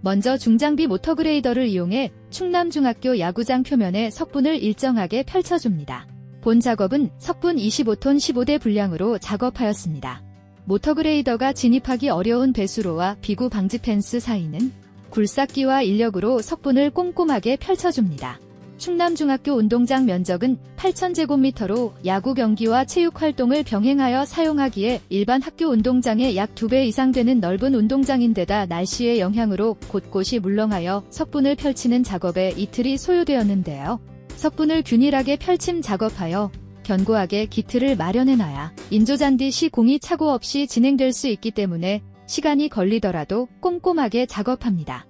먼저 중장비 모터그레이더를 이용해 충남중학교 야구장 표면에 석분을 일정하게 펼쳐줍니다. 본 작업은 석분 25톤 15대 분량으로 작업하였습니다. 모터그레이더가 진입하기 어려운 배수로와 비구 방지 펜스 사이는 굴삭기와 인력으로 석분을 꼼꼼하게 펼쳐줍니다. 충남중학교 운동장 면적은 8,000제곱미터로 야구 경기와 체육 활동을 병행하여 사용하기에 일반 학교 운동장의 약 2배 이상 되는 넓은 운동장인데다 날씨의 영향으로 곳곳이 물렁하여 석분을 펼치는 작업에 이틀이 소요되었는데요. 석분을 균일하게 펼침 작업하여 견고하게 기틀을 마련해놔야 인조잔디 시 공이 착오 없이 진행될 수 있기 때문에 시간이 걸리더라도 꼼꼼하게 작업합니다.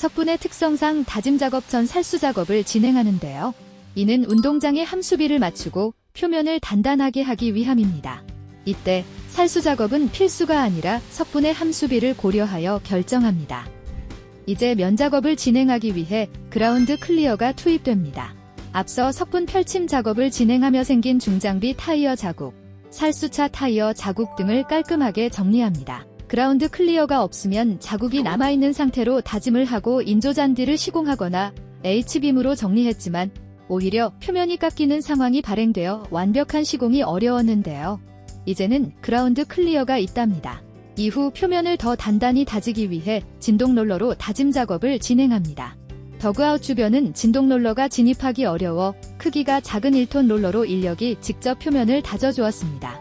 석분의 특성상 다짐 작업 전 살수 작업을 진행하는데요. 이는 운동장의 함수비를 맞추고 표면을 단단하게 하기 위함입니다. 이때 살수 작업은 필수가 아니라 석분의 함수비를 고려하여 결정합니다. 이제 면 작업을 진행하기 위해 그라운드 클리어가 투입됩니다. 앞서 석분 펼침 작업을 진행하며 생긴 중장비 타이어 자국, 살수차 타이어 자국 등을 깔끔하게 정리합니다. 그라운드 클리어가 없으면 자국이 남아있는 상태로 다짐을 하고 인조잔디를 시공하거나 H빔으로 정리했지만 오히려 표면이 깎이는 상황이 발행되어 완벽한 시공이 어려웠는데요. 이제는 그라운드 클리어가 있답니다. 이후 표면을 더 단단히 다지기 위해 진동 롤러로 다짐 작업을 진행합니다. 더그아웃 주변은 진동 롤러가 진입하기 어려워 크기가 작은 1톤 롤러로 인력이 직접 표면을 다져주었습니다.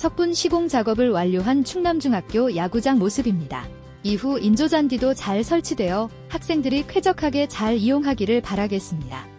석분 시공 작업을 완료한 충남중학교 야구장 모습입니다. 이후 인조잔디도 잘 설치되어 학생들이 쾌적하게 잘 이용하기를 바라겠습니다.